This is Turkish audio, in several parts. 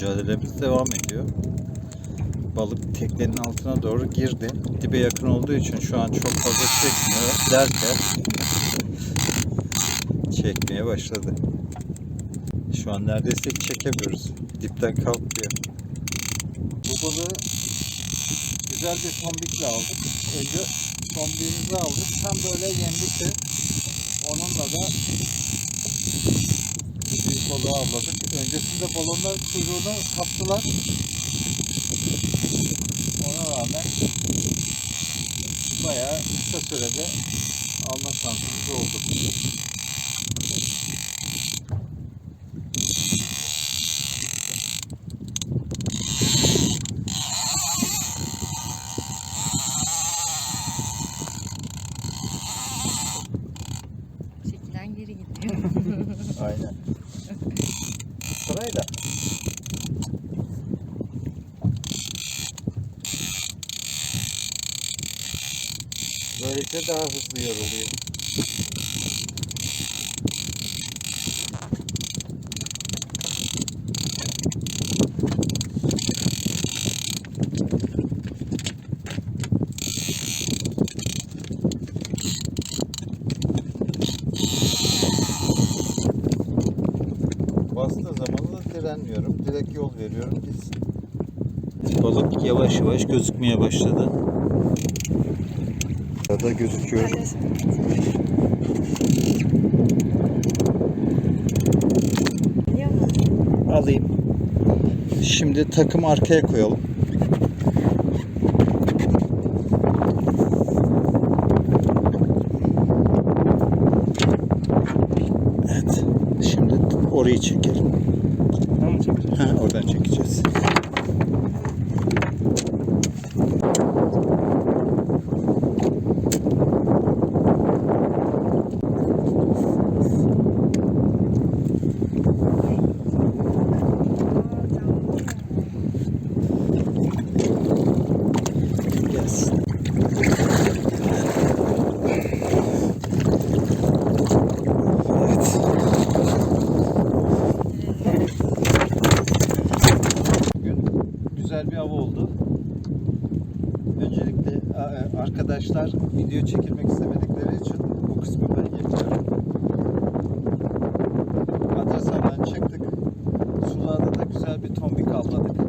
Mücadelemiz devam ediyor. Balık teknenin altına doğru girdi. Dibe yakın olduğu için şu an çok fazla çekmiyor derken çekmeye başladı. Şu an neredeyse çekemiyoruz. Dipten kalkıyor. Bu balığı güzel bir tombikle aldık. Önce tombiğimizi aldık. Tam böyle yemlikti. Onunla da balığı avladık. Öncesinde balonlar kuyruğunu kaptılar. Ona rağmen bayağı kısa sürede alma şansımız oldu. Aynen. Sırayla. Böylece daha hızlı yoruluyor. Direnmiyorum. Direkt yol veriyorum gitsin. Balık yavaş yavaş gözükmeye başladı. Arada gözüküyor. Alayım. Şimdi takım arkaya koyalım. Evet. Şimdi orayı çekelim. Çekeceğiz. Ha, oradan çekeceğiz. Yes. Evet. Bugün güzel bir av oldu. Öncelikle a- arkadaşlar video çekilmek istemedikleri için bu kısmı ben yapıyorum. Adrasan'dan çıktık. Sulada da güzel bir tombik avladık.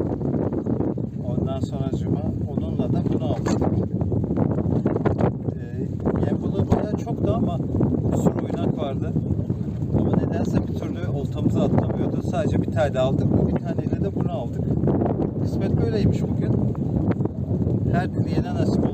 Ondan sonra cuma onunla da bunu avladık. Ee, yem balığı bayağı çoktu ama bir sürü oynak vardı. Ama nedense bir türlü oltamızı atlamıyordu. Sadece bir tane aldık. Bu bir taneyle de bunu aldık. Kısmet böyleymiş bugün. Her dileyene nasip.